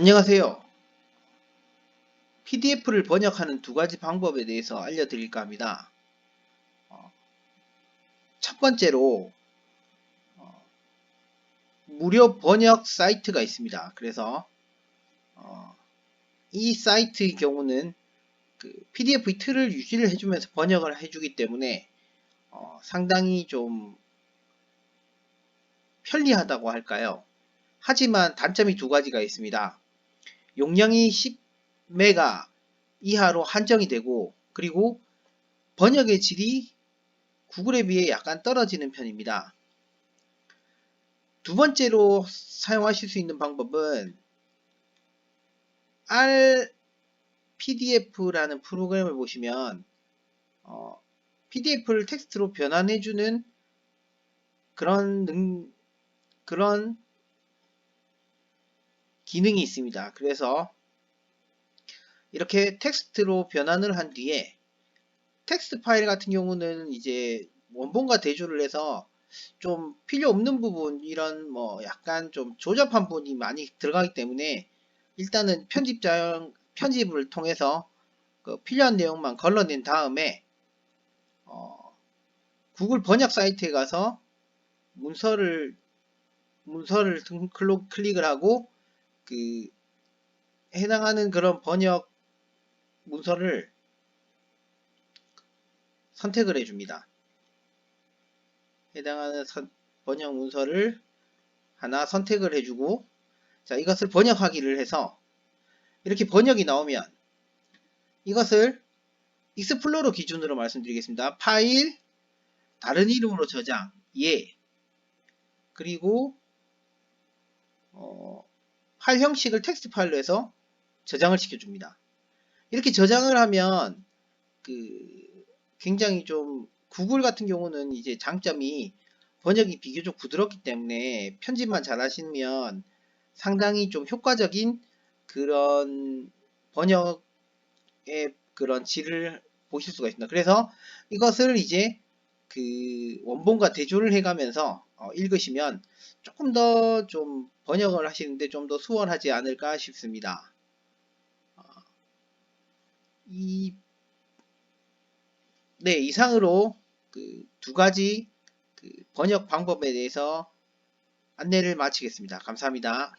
안녕하세요. PDF를 번역하는 두 가지 방법에 대해서 알려드릴까 합니다. 어, 첫 번째로 어, 무료 번역 사이트가 있습니다. 그래서 어, 이 사이트의 경우는 그 PDF 틀을 유지를 해주면서 번역을 해주기 때문에 어, 상당히 좀 편리하다고 할까요? 하지만 단점이 두 가지가 있습니다. 용량이 10메가 이하로 한정이 되고 그리고 번역의 질이 구글에 비해 약간 떨어지는 편입니다. 두 번째로 사용하실 수 있는 방법은 RPDF라는 프로그램을 보시면 어, PDF를 텍스트로 변환해주는 그런 능, 그런 기능이 있습니다. 그래서 이렇게 텍스트로 변환을 한 뒤에 텍스트 파일 같은 경우는 이제 원본과 대조를 해서 좀 필요 없는 부분 이런 뭐 약간 좀 조잡한 부분이 많이 들어가기 때문에 일단은 편집자 편집을 통해서 그 필요한 내용만 걸러낸 다음에 어, 구글 번역 사이트에 가서 문서를 문서를 클릭을 하고 그 해당하는 그런 번역 문서를 선택을 해줍니다. 해당하는 선, 번역 문서를 하나 선택을 해주고 자 이것을 번역하기를 해서 이렇게 번역이 나오면 이것을 익스플로러 기준으로 말씀드리겠습니다. 파일 다른 이름으로 저장 예 그리고 어, 파일 형식을 텍스트 파일로 해서 저장을 시켜줍니다. 이렇게 저장을 하면 그 굉장히 좀 구글 같은 경우는 이제 장점이 번역이 비교적 부드럽기 때문에 편집만 잘 하시면 상당히 좀 효과적인 그런 번역의 그런 질을 보실 수가 있습니다. 그래서 이것을 이제 그 원본과 대조를 해가면서 어, 읽으시면 조금 더 좀 번역을 하시는데 좀 더 수월하지 않을까 싶습니다. 어, 이, 네, 이상으로 그 두 가지 그 번역 방법에 대해서 안내를 마치겠습니다. 감사합니다.